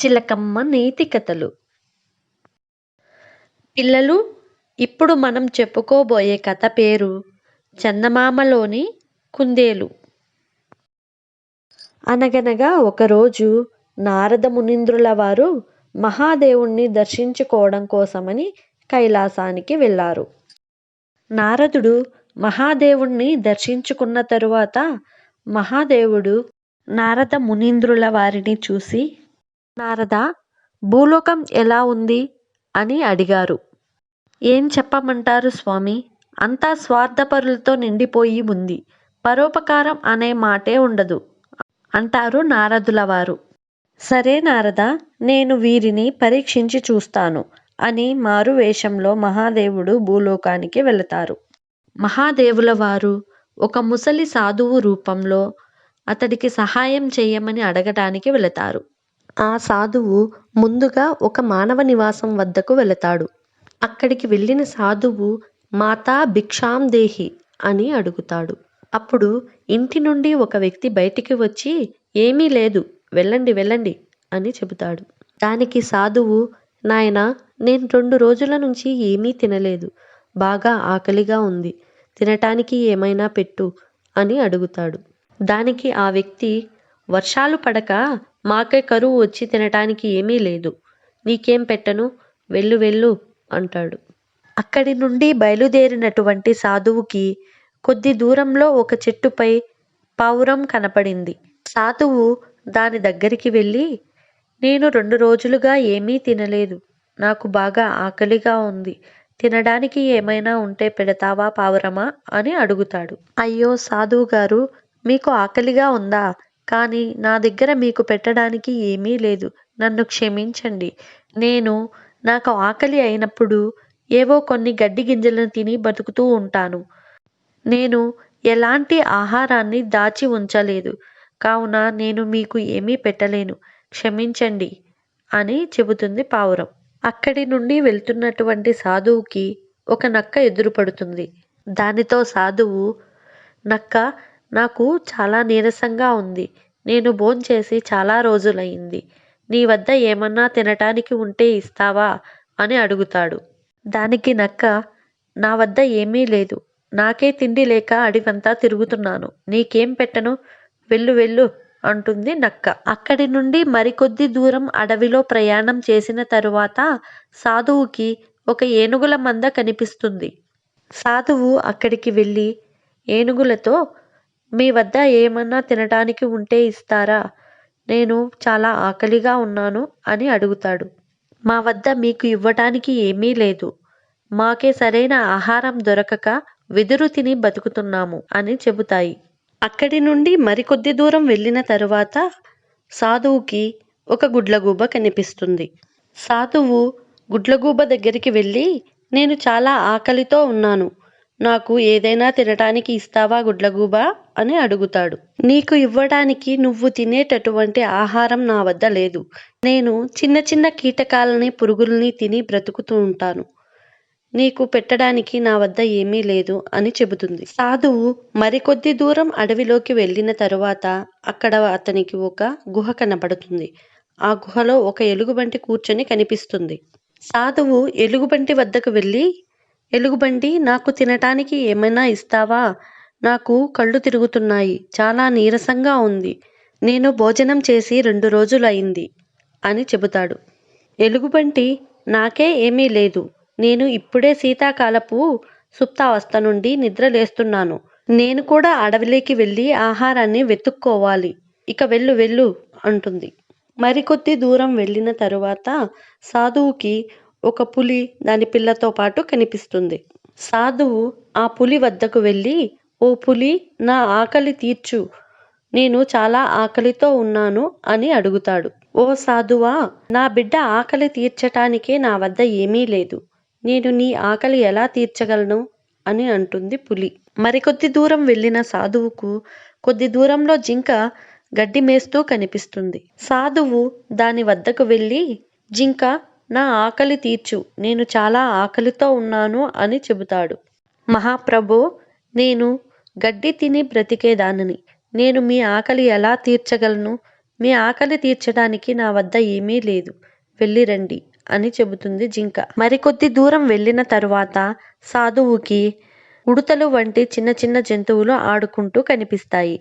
చిలకమ్మ నీతి కథలు. పిల్లలు ఇప్పుడు మనం చెప్పుకోబోయే కథ పేరు చందమామలోని కుందేలు. అనగనగా ఒకరోజు నారద మునింద్రుల వారు మహాదేవుణ్ణి దర్శించుకోవడం కోసమని కైలాసానికి వెళ్ళారు. నారదుడు మహాదేవుణ్ణి దర్శించుకున్న తరువాత మహాదేవుడు నారద మునీంద్రుల వారిని చూసి నారద భూలోకం ఎలా ఉంది? అని అడిగారు. ఏం చెప్పమంటారు స్వామి? అంతా స్వార్థపరులతో నిండిపోయి ఉంది. పరోపకారం అనే మాటే ఉండదు అంటారు నారదుల వారు సరే నారద నేను వీరిని పరీక్షించి చూస్తాను అని మారు వేషంలో మహాదేవుడు భూలోకానికి వెళతారు. మహాదేవుల వారు ఒక ముసలి సాధువు రూపంలో అతడికి సహాయం చేయమని అడగటానికి వెళతారు. ఆ సాధువు ముందుగా ఒక మానవ నివాసం వద్దకు వెళతాడు. అక్కడికి వెళ్ళిన సాధువు మాతా భిక్షాం దేహి అని అడుగుతాడు. అప్పుడు ఇంటి నుండి ఒక వ్యక్తి బయటికి వచ్చి ఏమీ లేదు వెళ్ళండి వెళ్ళండి అని చెబుతాడు. దానికి సాధువు నాయన నేను రెండు రోజుల నుంచి ఏమీ తినలేదు బాగా ఆకలిగా ఉంది తినటానికి ఏమైనా పెట్టు అని అడుగుతాడు. దానికి ఆ వ్యక్తి వర్షాలు పడక మాకే కరువు వచ్చి తినటానికి ఏమీ లేదు. నీకేం పెట్టను? వెళ్ళు వెళ్ళు అంటాడు. అక్కడి నుండి బయలుదేరినటువంటి సాధువుకి కొద్ది దూరంలో ఒక చెట్టుపై పావురం కనపడింది. సాధువు దాని దగ్గరికి వెళ్ళి నేను రెండు రోజులుగా ఏమీ తినలేదు. నాకు బాగా ఆకలిగా ఉంది. తినడానికి ఏమైనా ఉంటే పెడతావా పావురమా? అని అడుగుతాడు. అయ్యో సాధువు గారు మీకు ఆకలిగా ఉందా? కానీ నా దగ్గర మీకు పెట్టడానికి ఏమీ లేదు. నన్ను క్షమించండి. నేను నాకు ఆకలి అయినప్పుడు ఏవో కొన్ని గడ్డి గింజలను తిని బతుకుతూ ఉంటాను. నేను ఎలాంటి ఆహారాన్ని దాచి ఉంచలేదు. కావున నేను మీకు ఏమీ పెట్టలేను. క్షమించండి అని చెబుతుంది పావురం. అక్కడి నుండి వెళ్తున్నటువంటి సాధువుకి ఒక నక్క ఎదురుపడుతుంది. దానితో సాధువు నక్క నాకు చాలా నీరసంగా ఉంది. నేను భోంచేసి చాలా రోజులైంది నీ వద్ద ఏమన్నా తినటానికి ఉంటే ఇస్తావా? అని అడుగుతాడు. దానికి నక్క నా వద్ద ఏమీ లేదు. నాకే తిండి లేక అడివంతా తిరుగుతున్నాను. నీకేం పెట్టను? వెళ్ళు వెళ్ళు అంటుంది నక్క. అక్కడి నుండి మరికొద్ది దూరం అడవిలో ప్రయాణం చేసిన తరువాత సాధువుకి ఒక ఏనుగుల మంద కనిపిస్తుంది. సాధువు అక్కడికి వెళ్ళి ఏనుగులతో మీ వద్ద ఏమన్నా తినటానికి ఉంటే ఇస్తారా? నేను చాలా ఆకలిగా ఉన్నాను అని అడుగుతాడు. మా వద్ద మీకు ఇవ్వటానికి ఏమీ లేదు. మాకే సరైన ఆహారం దొరకక వెదురు తిని బతుకుతున్నాము అని చెబుతాయి. అక్కడి నుండి మరికొద్ది దూరం వెళ్ళిన తరువాత సాధువుకి ఒక గుడ్లగూబ కనిపిస్తుంది. సాధువు గుడ్లగూబ దగ్గరికి వెళ్ళి నేను చాలా ఆకలితో ఉన్నాను. నాకు ఏదైనా తినటానికి ఇస్తావా గుడ్లగూబా? అని అడుగుతాడు. నీకు ఇవ్వడానికి నువ్వు తినేటటువంటి ఆహారం నా వద్ద లేదు. నేను చిన్న చిన్న కీటకాలని పురుగుల్ని తిని బ్రతుకుతూ ఉంటాను. నీకు పెట్టడానికి నా వద్ద ఏమీ లేదు అని చెబుతుంది. సాధువు మరికొద్ది దూరం అడవిలోకి వెళ్ళిన తరువాత అక్కడ అతనికి ఒక గుహ కనబడుతుంది. ఆ గుహలో ఒక ఎలుగుబంటి కూర్చొని కనిపిస్తుంది. సాధువు ఎలుగుబంటి వద్దకు వెళ్ళి ఎలుగుబంటి నాకు తినటానికి ఏమైనా ఇస్తావా? నాకు కళ్ళు తిరుగుతున్నాయి చాలా నీరసంగా ఉంది. నేను భోజనం చేసి రెండు రోజులైంది అని చెబుతాడు. ఎలుగుబంటి నాకే ఏమీ లేదు. నేను ఇప్పుడే శీతాకాలపు సుప్తావస్థ నుండి నిద్రలేస్తున్నాను. నేను కూడా అడవిలోకి వెళ్ళి ఆహారాన్ని వెతుక్కోవాలి. ఇక వెళ్ళు వెళ్ళు అంటుంది. మరికొద్ది దూరం వెళ్ళిన తరువాత సాధువుకి ఒక పులి దాని పిల్లతో పాటు కనిపిస్తుంది. సాధువు ఆ పులి వద్దకు వెళ్ళి ఓ పులి నా ఆకలి తీర్చు. నేను చాలా ఆకలితో ఉన్నాను అని అడుగుతాడు. ఓ సాధువా నా బిడ్డ ఆకలి తీర్చటానికే నా వద్ద ఏమీ లేదు. నేను నీ ఆకలి ఎలా తీర్చగలను అని అంటుంది పులి. మరికొద్ది దూరం వెళ్ళిన సాధువుకు కొద్ది దూరంలో జింక గడ్డి మేస్తూ కనిపిస్తుంది. సాధువు దాని వద్దకు వెళ్ళి జింక నా ఆకలి తీర్చు నేను చాలా ఆకలితో ఉన్నాను అని చెబుతాడు. మహాప్రభు నేను గడ్డి తిని బ్రతికేదానిని. నేను మీ ఆకలి ఎలా తీర్చగలను? మీ ఆకలి తీర్చడానికి నా వద్ద ఏమీ లేదు. వెళ్ళిరండి అని చెబుతుంది జింక. మరికొద్ది దూరం వెళ్ళిన తరువాత సాధువుకి ఉడుతలు వంటి చిన్న చిన్న జంతువులు ఆడుకుంటూ కనిపిస్తాయి.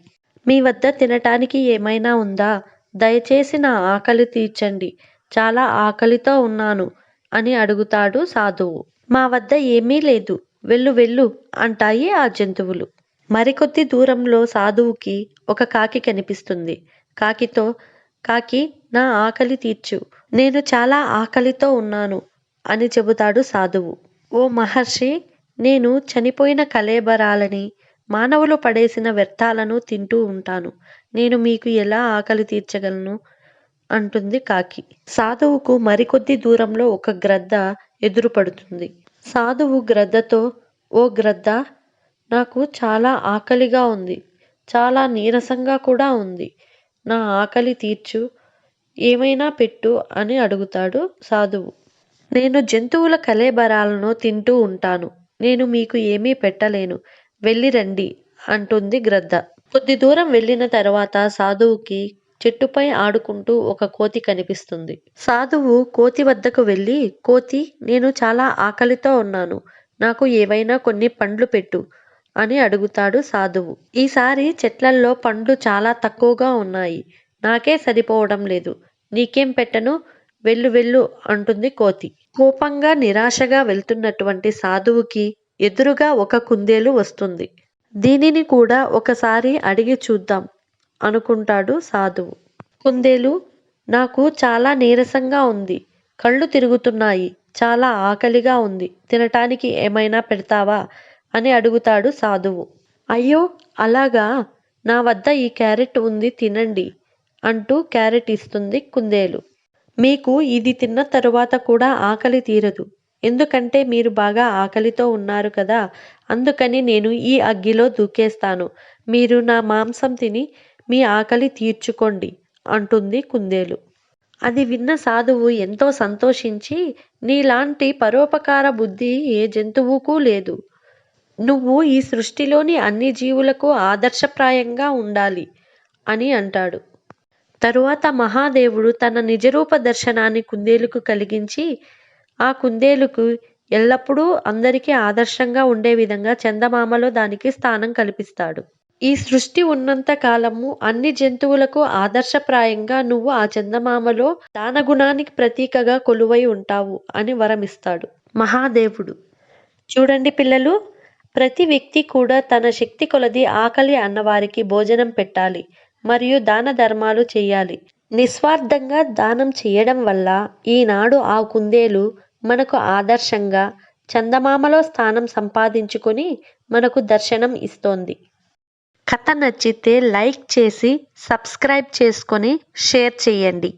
మీ వద్ద తినటానికి ఏమైనా ఉందా? దయచేసి నా ఆకలి తీర్చండి. చాలా ఆకలితో ఉన్నాను అని అడుగుతాడు సాధువు. మా వద్ద ఏమీ లేదు. వెళ్ళు వెళ్ళు అంటాయి ఆ జంతువులు. మరికొద్ది దూరంలో సాధువుకి ఒక కాకి కనిపిస్తుంది. కాకితో కాకి నా ఆకలి తీర్చు. నేను చాలా ఆకలితో ఉన్నాను అని చెబుతాడు సాధువు. ఓ మహర్షి నేను చనిపోయిన కలేబరాలని మానవులు పడేసిన వ్యర్థాలను తింటూ ఉంటాను. నేను మీకు ఎలా ఆకలి తీర్చగలను? అంటుంది కాకి. సాధువుకు మరికొద్ది దూరంలో ఒక గ్రద్ద ఎదురుపడుతుంది. సాధువు గ్రద్దతో ఓ గ్రద్ద నాకు చాలా ఆకలిగా ఉంది. చాలా నీరసంగా కూడా ఉంది. నా ఆకలి తీర్చు. ఏమైనా పెట్టు అని అడుగుతాడు సాధువు. నేను జంతువుల కలేబరాలను తింటూ ఉంటాను. నేను మీకు ఏమీ పెట్టలేను. వెళ్ళి రండి అంటుంది గ్రద్ద. కొద్ది దూరం వెళ్ళిన తర్వాత సాధువుకి చెట్టుపై ఆడుకుంటూ ఒక కోతి కనిపిస్తుంది. సాధువు కోతి వద్దకు వెళ్ళి కోతి నేను చాలా ఆకలితో ఉన్నాను. నాకు ఏవైనా కొన్ని పండ్లు పెట్టు అని అడుగుతాడు సాధువు. ఈసారి చెట్లల్లో పండ్లు చాలా తక్కువగా ఉన్నాయి. నాకే సరిపోవడం లేదు. నీకేం పెట్టను? వెళ్ళు వెళ్ళు అంటుంది కోతి. కోపంగా నిరాశగా వెళ్తున్నటువంటి సాధువుకి ఎదురుగా ఒక కుందేలు వస్తుంది. దీనిని కూడా ఒకసారి అడిగి చూద్దాం. అనుకుంటాడు సాధువు. కుందేలు నాకు చాలా నీరసంగా ఉంది. కళ్ళు తిరుగుతున్నాయి. చాలా ఆకలిగా ఉంది. తినటానికి ఏమైనా పెడతావా? అని అడుగుతాడు సాధువు. అయ్యో అలాగా? నా వద్ద ఈ క్యారెట్ ఉంది తినండి అంటూ క్యారెట్ ఇస్తుంది కుందేలు. మీకు ఇది తిన్న తరువాత కూడా ఆకలి తీరదు. ఎందుకంటే మీరు బాగా ఆకలితో ఉన్నారు కదా. అందుకని నేను ఈ అగ్గిలో దూకేస్తాను. మీరు నా మాంసం తిని మీ ఆకలి తీర్చుకోండి అంటుంది కుందేలు. అది విన్న సాధువు ఎంతో సంతోషించి నీలాంటి పరోపకార బుద్ధి ఏ జంతువుకు లేదు. నువ్వు ఈ సృష్టిలోని అన్ని జీవులకు ఆదర్శప్రాయంగా ఉండాలి అని అంటాడు. తరువాత మహాదేవుడు తన నిజరూప దర్శనాన్ని కుందేలుకు కలిగించి ఆ కుందేలుకు ఎల్లప్పుడూ అందరికీ ఆదర్శంగా ఉండే విధంగా చందమామలో దానికి స్థానం కల్పిస్తాడు. ఈ సృష్టి ఉన్నంత కాలము అన్ని జంతువులకు ఆదర్శప్రాయంగా నువ్వు ఆ చందమామలో దానగుణానికి ప్రతీకగా కొలువై ఉంటావు అని వరమిస్తాడు మహాదేవుడు. చూడండి పిల్లలు ప్రతి వ్యక్తి కూడా తన శక్తి కొలది ఆకలి అన్నవారికి భోజనం పెట్టాలి మరియు దాన ధర్మాలు చేయాలి. నిస్వార్థంగా దానం చేయడం వల్ల ఈనాడు ఆ కుందేలు మనకు ఆదర్శంగా చందమామలో స్థానం సంపాదించుకొని మనకు దర్శనం ఇస్తోంది. కథ నచ్చితే లైక్ చేసి సబ్స్క్రైబ్ చేసుకొని షేర్ చేయండి.